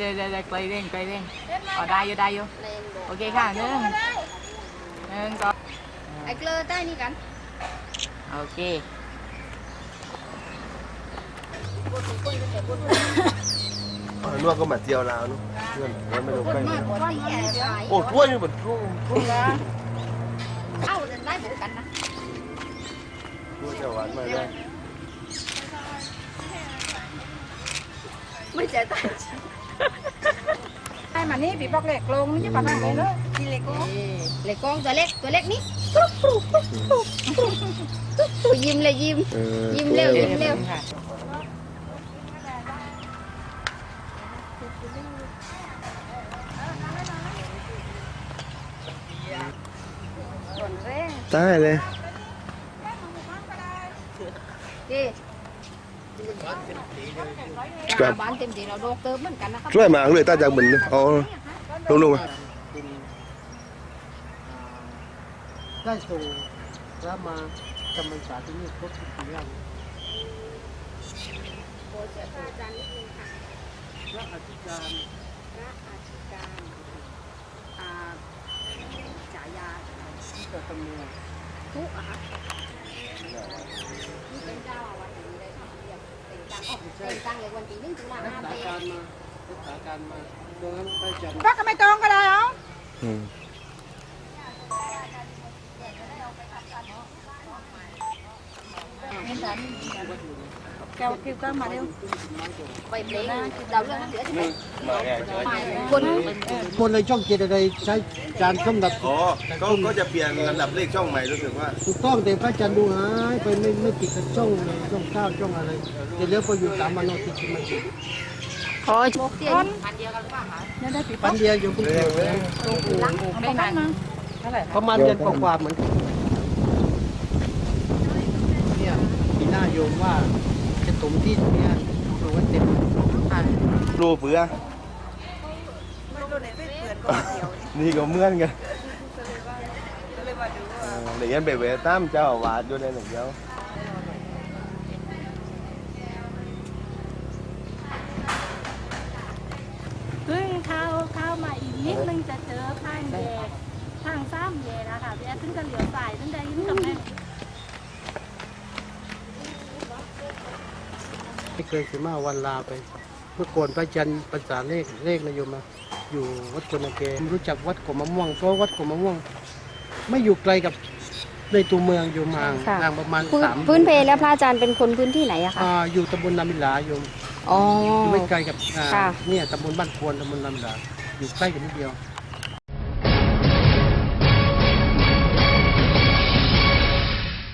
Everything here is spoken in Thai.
ดี๋ยวเดี๋ยวเดี๋ยวไกลเร่งไกลเร่งอ๋อได้อยู่ได้อยู่โอเคค่ะหนึ่งหนึ่งสองไอ้เกลือใต้นี่กันโอเคนวดก็มาเจียวลาวนู่นเพื่อนเพื่อนไม่รู้ใกล้มากกว่าที่แก่ไปโอ้ทั่วอยู่บนทุ่งทุ่งนาเอ้าได้หมูกันนะทั่วจะหวานมาได้ไม่เจอตาไอ้ มานี่ปีบอกเหล็กลงนี่จะปะนั่งเลยเนอะกินเล็กก็เล็กกองตัวเล็กตัวเล็กนี่ปุ๊บปุ๊บปุ๊บปุ๊บปุ๊บยิ้มเลยยิ้มเออยิ้มเร็วยิ้มเร็วค่ะส่วนแรกตายเลยดี ครับ บ้านเต็มที่เราโดกเติมเหมือนกันนะครับช่วยมาเลยตาจากบนนี่อ๋อลงลงมาได้ส่งพระมาจำพรรษาที่นี่ครบสิบปีแล้วพระอธิการพระอาทิการอ่าฉายาที่ตำแหน่งทุกอะค่ะนี่เป็นเจ้าอาวัน เป็นตั้งเลยวันที่หนึ่งตุลาห้าเตะรักษาการมาดังนั้นไปจัน รักกันไม่ตรงก็ได้เหรออืมเร็วไปเพลงดาวเรื่องนั้นเหลือจะไปมาแก่คนคนในช่องเจ็ดอะไรใช้จานส้มดับอ๋อก็ก็จะเปลี่ยนลำดับเลขช่องใหม่รู้สึกว่า ถูกต้องแต่พระอาจารย์ดูหายไปไม่ไม่ติดกับช่องเลยช่องเก้าช่องอะไรแต่แล้วพออยู่สามวันอาทิตย์มันติดขอโชคเตียนพันเดียวกันป่ะคะเนี่ยได้ปีปันเดียวอยู่เพิ่งเกิดนะได้นานเท่าไหร่ประมาณเดือนกว่าๆเหมือนกันเนี่ยปีหน้าโยมว่าจะ ถมที่ตรงเนี้ยดูว่าเต็มรูเปือนี่ก็เหมือนกันเออเดี๋ยวยันไปเวตั้มเจ้าอาวาดอยู่ในหนึ่งเดียวขึ้นเข้าเข้ามาอีกนิดนึงจะเจอทางแยกทางซ้ำแยกนะคะพี่แอดถึงจะเหลียวซ้ายถึงได้ยินกับแม่ ไม่เคยสิมาวันลาไป เมื่อก่อนพระอาจารย์ภาษาเลขเลขนะโยมนะอยู่วัดกวนเกรู้จักวัดกบมะม่วงเพราะวัดกบมะม่วง ไม่อยู่ไกลกับในตัวเมืองอยู่ห่างค่ะห่างประมาณพื้นสามพื้นเพแล้วพระอาจารย์เป็นคนพื้นที่ไหนอะคะอ่าอยู่ตำบลนามิลาโยมอ๋อ อยู่ไม่ไกลกับอ่าค่ะ เนี่ยตำบลบ้านควนตำบลนามิลาอยู่ใกล้กันนิดเดียว